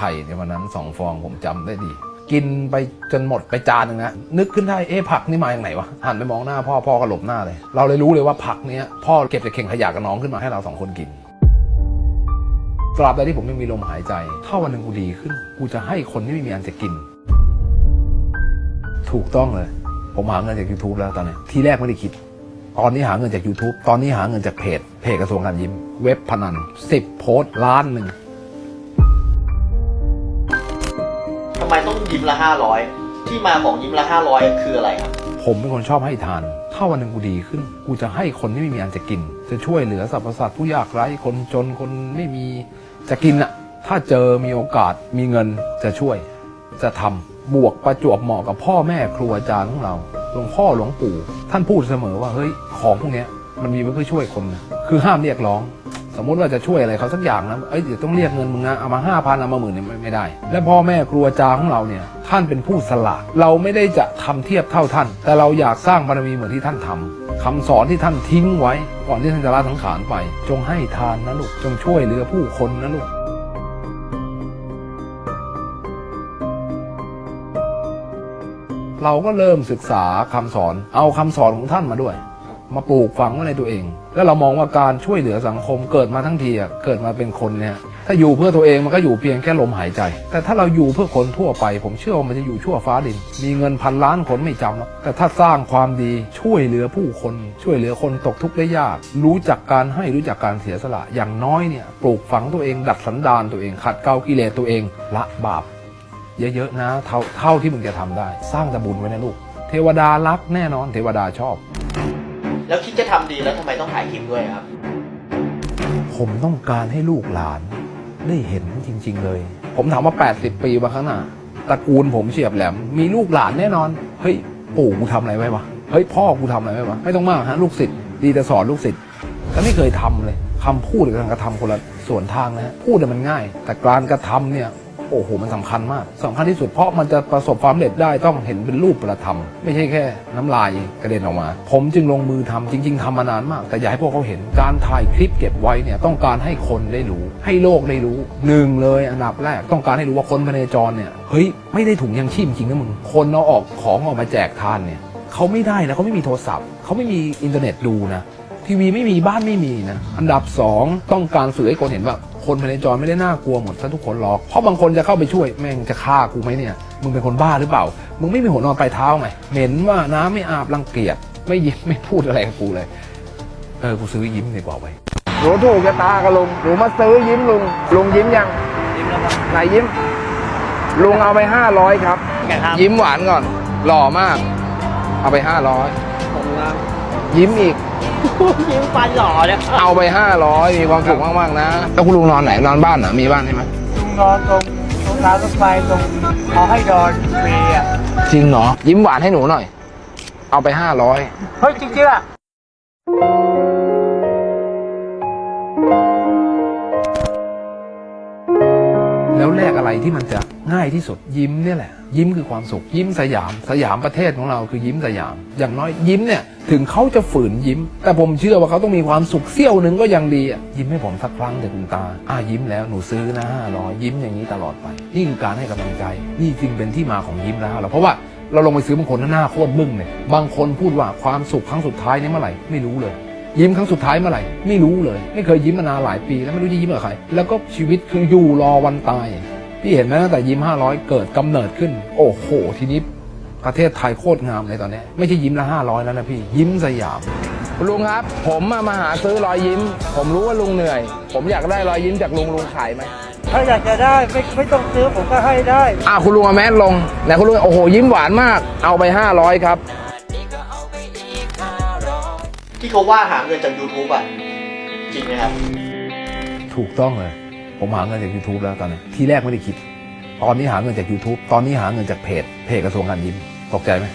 ข่เนี่ยวันนั้นสองฟองผมจำได้ดี กินไปจนหมดไปจานหนึ่งนะนึกขึ้นได้เอ๊ะผักนี่มาอย่างไหนวะหันไปมองหน้าพ่อพ่อก็หลบหน้าเลย เราเลยรู้เลยว่าผักเนี้ยพ่อเก็บจากเข่งขยะกับน้องขึ้นมาให้เราสองคนกินตราบใดที่ผมยังมีลมหายใจ ถ้าวันหนึ่งกูดีขึ้น กูจะให้คนที่ไม่มีอันจะกิน ถูกต้องเลย ผมหาเงินจาก YouTube แล้วตอนนี้ ทีแรกไม่ได้คิด ตอนนี้หาเงินจาก YouTube ตอนนี้หาเงินจากเพจ เพจกระทรวงการยิ้ม เว็บพนัน10โพสต์ล้านหนึ่ง ยิ้มละห้าร้อยที่มาของยิ้มละห้าร้อยคืออะไรครับ ผมเป็นคนชอบให้ทาน ถ้าวันหนึ่งกูดีขึ้น กูจะให้คนที่ไม่มีอันจะกิน จะช่วยเหลือสรรพสัตว์ผู้ยากไร้คนจนคนไม่มีจะกินอะถ้าเจอมีโอกาสมีเงินจะช่วย จะทำบวกประจวบเหมาะกับพ่อแม่ครูอาจารย์ของเราหลวงพ่อหลวงปู่ ท่านพูดเสมอว่าเฮ้ยของพวกนี้มันมีไว้เพื่อช่วยคนนะคือห้ามเรียกร้อง มมติว่าจะช่วยอะไรเขาสักอย่างนะเอ้ยเดี๋ยวต้องเรียกเงินมึงนะเอามาห้าพันเอามาหมื่นเนี่ยไม่ได้ และพ่อแม่ครูอาจารย์ของเราเนี่ยท่านเป็นผู้สละเราไม่ได้จะทำเทียบเท่าท่าน แต่เราอยากสร้างบารมีเหมือนที่ท่านทำคำสอนที่ท่านทิ้งไว้ ก่อนที่ท่านจะละสังขารไป จงให้ทานนะลูกจงช่วยเหลือผู้คนนะลูกเราก็เริ่มศึกษาคำสอน เอาคำสอนของท่านมาด้วย มาปลูกฝังไว้ในตัวเอง แล้วเรามองว่าการช่วยเหลือสังคมเกิดมาทั้งทีอะเกิดมาเป็นคนเนี่ยถ้าอยู่เพื่อตัวเองมันก็อยู่เพียงแค่ลมหายใจ แต่ถ้าเราอยู่เพื่อคนทั่วไป ผมเชื่อว่ามันจะอยู่ชั่วฟ้าดิน มีเงินพันล้านคนไม่จำหรอกแต่ถ้าสร้างความดีช่วยเหลือผู้คน ช่วยเหลือคนตกทุกข์ได้ยาก รู้จักการให้รู้จักการเสียสละอย่างน้อยเนี่ยปลูกฝังตัวเอง ดัดสันดานตัวเอง ขัดเกลากิเลสตัวเองละบาปเยอะๆนะเท่าเท่าที่มึงจะทำได้ สร้างแต่บุญไว้นะลูก เทวดารักแน่นอน เทวดาชอบ แล้วคิดจะทำดีแล้วทำไมต้องถ่ายคลิปด้วยครับ ผมต้องการให้ลูกหลานได้เห็นจริง ๆ เลย ผมถามว่า 80 ปีมาข้างหน้าตระกูลผมเฉียบแหลม มีลูกหลานแน่นอน เฮ้ย ปู่กูทำอะไรไว้วะ เฮ้ย พ่อกูทำอะไรไว้วะ ไม่ต้องมากฮะ ลูกศิษย์ดีแต่สอนลูกศิษย์แต่ไม่เคยทำเลยคำพูดกับการกระทำคนละส่วนทางนะฮะพูดเนี่ยมันง่าย แต่การกระทำเนี่ย โอ้โหมันสำคัญมากสำคัญที่สุดเพราะมันจะประสบความสำเร็จได้ต้องเห็นเป็นรูปประธรรม ไม่ใช่แค่น้ำลายกระเด็นออกมา ผมจึงลงมือทำจริง ๆทำมานานมาก แต่อยากให้พวกเขาเห็นการถ่ายคลิปเก็บไว้เนี่ยต้องการให้คนได้รู้ ให้โลกได้รู้หนึ่งเลยอันดับแรกต้องการให้รู้ว่าคนพเนจรเนี่ยเฮ้ยไม่ได้ถุงยังชีพจริงนะมึงคนเอาออกของออกมาแจกทานเนี่ยเขาไม่ได้นะเขาไม่มีโทรศัพท์เขาไม่มีอินเทอร์เน็ตดูนะทีวีไม่มีบ้านไม่มีนะอันดับสองต้องการสื่อให้คนเห็นว่า คนภายในจรไม่ได้น่ากลัวหมดซะทุกคนหรอก เพราะบางคนจะเข้าไปช่วยแม่งจะฆ่ากูไหมเนี่ย มึงเป็นคนบ้าหรือเปล่า มึงไม่มีหัวนอนปลายเท้าไง เหม็นว่าน้ำไม่อาบรังเกียจ ไม่ยิ้มไม่พูดอะไรกับกูเลย เออ กูซื้อยิ้มดีกว่าไปหนูถูกชะตากับลุง หนูมาซื้อยิ้มลุง ลุงยิ้มยัง ยิ้มแล้วครับไหนยิ้ม ลุงเอาไปห้าร้อยครับแกครับยิ้มหวานก่อน หล่อมาก เอาไปห้าร้อยผมครับยิ้มอีก ยิ้มฟันหล่อเนี่ยเอาไปห้าร้อยมีความสุขมากๆนะ แล้วคุณลุงนอนไหน นอนบ้านเหรอ มีบ้านใช่ไหมลุงนอนตรงตรงทางรถไฟตรงเขาให้ดอนฟรีอะจริงเหรอ ยิ้มหวานให้หนูหน่อย เอาไปห้าร้อยเฮ้ยจริงๆอะ แล้วแลกอะไรที่มันจะง่ายที่สุดยิ้มเนี่ยแหละ ยิ้มคือความสุข ยิ้มสยาม สยามประเทศของเราคือยิ้มสยาม อย่างน้อยยิ้มเนี่ยถึงเขาจะฝืนยิ้ม แต่ผมเชื่อว่าเขาต้องมีความสุขเสี้ยวหนึ่งก็ยังดีอะยิ้มให้ผมสักครั้งเถอะคุณตาอ่ายิ้มแล้วหนูซื้อนะห้าร้อยยิ้มอย่างนี้ตลอดไป นี่คือการให้กำลังใจ นี่จึงเป็นที่มาของยิ้มแล้วเราเพราะว่าเราลงไปซื้อบางคนหน้าโคตรบึ้งเลยบางคนพูดว่าความสุขครั้งสุดท้ายนี่เมื่อไหร่ไม่รู้เลย ยิ้มครั้งสุดท้ายเมื่อไหร่ไม่รู้เลย ไม่เคยยิ้มมานานหลายปี แล้วไม่รู้จะยิ้มกับใคร แล้วก็ชีวิตคืออยู่รอวันตาย พี่เห็นไหมตั้งแต่ยิ้ม 500 เกิดกำเนิดขึ้น โอ้โห ทีนี้ประเทศไทยโคตรงามเลยตอนนี้ไม่ใช่ยิ้มละ500 แล้วนะพี่ ยิ้มสยามคุณลุงครับ ผมมามาหาซื้อรอยยิ้ม ผมรู้ว่าลุงเหนื่อย ผมอยากได้รอยยิ้มจากลุงลุงขายไหมถ้าอยากจะได้ไม่ไม่ต้องซื้อผมก็ให้ได้อ่าคุณลุงเอาแมสลงไหนคุณลุงโอ้โหยิ้มหวานมาก เอาไปห้าร้อยครับ ที่เขาว่าหาเงินจาก YouTube อะ จริงไหมครับ ถูกต้องเลย ผมหาเงินจาก YouTube แล้วตอนนี้ทีแรกไม่ได้คิด ตอนนี้หาเงินจาก YouTube ตอนนี้หาเงินจากเพจ เพจกระทรวงการยิ้มตกใจไหม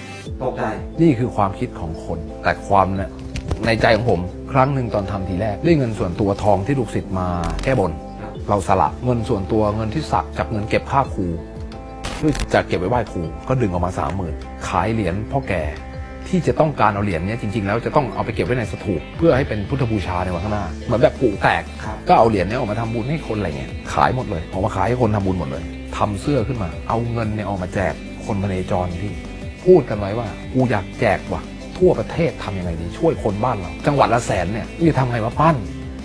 ตกใจ นี่คือความคิดของคน แต่ความเนี่ยในใจของผมครั้งหนึ่งตอนทำทีแรกด้วยเงินส่วนตัวทองที่ลูกศิษย์มาแก้บน เราสละเงินส่วนตัวเงินที่สักจากเงินเก็บค่าครูเพื่อจะเก็บไว้ไหว้ครูก็ดึงออกมาสามหมื่นขายเหรียญพ่อแก่ ที่จะต้องการเอาเหรียญเนี้ยจริงๆแล้วจะต้องเอาไปเก็บไว้ในสถูปเพื่อให้เป็นพุทธบูชาในวันข้างหน้า เหมือนแบบกูแตก ก็เอาเหรียญเนี้ยออกมาทำบุญให้คนอะไรเงี้ยขายหมดเลยออกมาขายให้คนทำบุญหมดเลยทำเสื้อขึ้นมา เอาเงินเนี่ยออกมาแจกคนพเนจรพี่พูดกันไว้ว่ากูอยากแจกว่ะ ทั่วประเทศทำยังไงดีช่วยคนบ้านเรา จังหวัดละแสนเนี่ยกูจะทำไงวะปั้น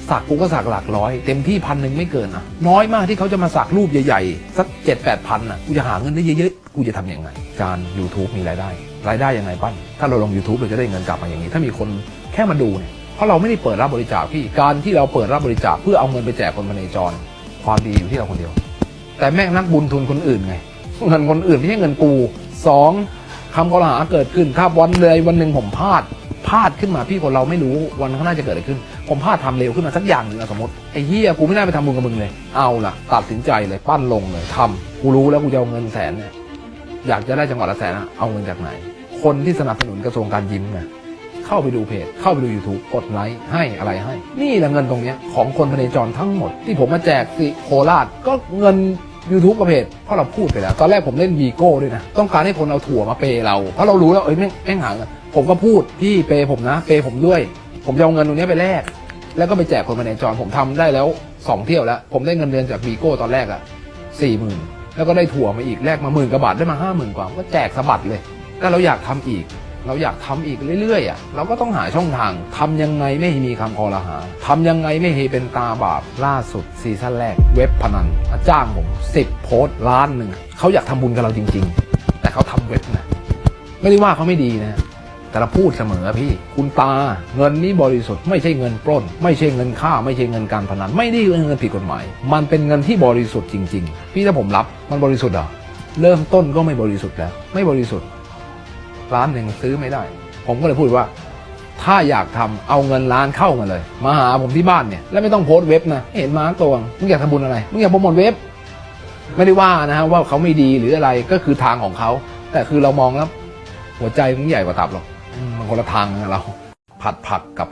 สักกูก็สักหลักร้อย เต็มที่พันหนึ่งไม่เกินอะ น้อยมากที่เขาจะมาสักรูปใหญ่ๆสักเจ็ดแปดพันอะกูจะหาเงินได้เยอะๆกูจะทำยังไง การ YouTube มีรายได้ รายได้ยังไงปั้น ถ้าเราลง YouTube เราจะได้เงินกลับมาอย่างนี้ ถ้ามีคนแค่มาดูเนี่ยเพราะเราไม่ได้เปิดรับบริจาคพี่การที่เราเปิดรับบริจาคเพื่อเอาเงินไปแจกคนพเนจร ความดีอยู่ที่เราคนเดียว แต่แม่งนักบุญทุนคนอื่นไงเงินคนอื่นไม่ใช่เงินกูสองคำกล่าวหาเกิดขึ้นถ้าวันเลยวันหนึ่งผมพลาดพลาดขึ้นมาพี่คนเราไม่รู้วันข้างหน้าจะเกิดอะไรขึ้น ผมพลาดทำเร็วขึ้นมาสักอย่างหนึ่งอะสมมติไอ้เฮียกูไม่ได้ไปทำบุญกับมึงเลย เอาล่ะ ตัดสินใจเลยปั้นลงเลยทำกูรู้แล้วกูจะเอาเงินแสนเนี่ย อยากจะได้จังหวัดละแสนอะเอาเงินจากไหน คนที่สนับสนุนกระทรวงการยิ้มนะเข้าไปดูเพจ เข้าไปดู YouTube กดไลค์ให้อะไรให้ นี่แหละเงินตรงเนี้ยของคนพเนจรทั้งหมด ที่ผมมาแจกสิโคราชก็เงิน YouTube ประเภทเพราะเราพูดไปแล้ว ตอนแรกผมเล่นวีโก้ด้วยนะ ต้องการให้คนเอาถั่วมาเปย์เรา เพราะเรารู้แล้วเอ้ยแม่งแม่งหางผมก็พูดพี่เปย์ผมนะ เปย์ผมด้วย ผมจะเอาเงินตรงนี้ไปแลกแล้วก็ไปแจกคนมาในจรผมทำได้แล้วสองเที่ยวแล้ว ผมได้เงินเดือนจากวีโก้ตอนแรกอะสี่หมื่น แล้วก็ได้ถั่วมาอีกแลกมาหมื่นกว่าบาทได้มาห้าหมื่นกว่าก็แจกสะบัดเลยถ้าเราอยากทำอีก เราอยากทำอีกเรื่อยๆอะเราก็ต้องหาช่องทางทำยังไงไม่ให้มีคำคอรหาทำยังไงไม่ให้เป็นตาบาปล่าสุดซีซั่นแรกเว็บพนันมาจ้างผมสิบโพสต์ล้านหนึ่งเขาอยากทำบุญกับเราจริง ๆ แต่เขาทำเว็บนะไม่ได้ว่าเขาไม่ดีนะ แต่เราพูดเสมอพี่ คุณตาเงินนี้บริสุทธิ์ไม่ใช่เงินปล้น ไม่ใช่เงินฆ่า ไม่ใช่เงินการพนันไม่ได้เงินผิดกฎหมาย มันเป็นเงินที่บริสุทธิ์จริง ๆ พี่ถ้าผมรับมันบริสุทธิ์เหรอเริ่มต้นก็ไม่บริสุทธิ์แล้ว ไม่บริสุทธิ์ร้านหนึ่งซื้อไม่ได้ ผมก็เลยพูดว่า ถ้าอยากทำเอาเงินล้านเข้ามาเลย มาหาผมที่บ้านเนี่ยแล้วไม่ต้องโพสต์เว็บนะเห็นมาตัวมึงอยากทำบุญอะไรมึงอยากโปรโมทเว็บ ไม่ได้ว่านะฮะว่าเขาไม่ดีหรืออะไรก็คือทางของเขาแต่คือเรามองแล้วหัวใจมึงใหญ่กว่าตับหรอก คนละทางเราผัดผักกับ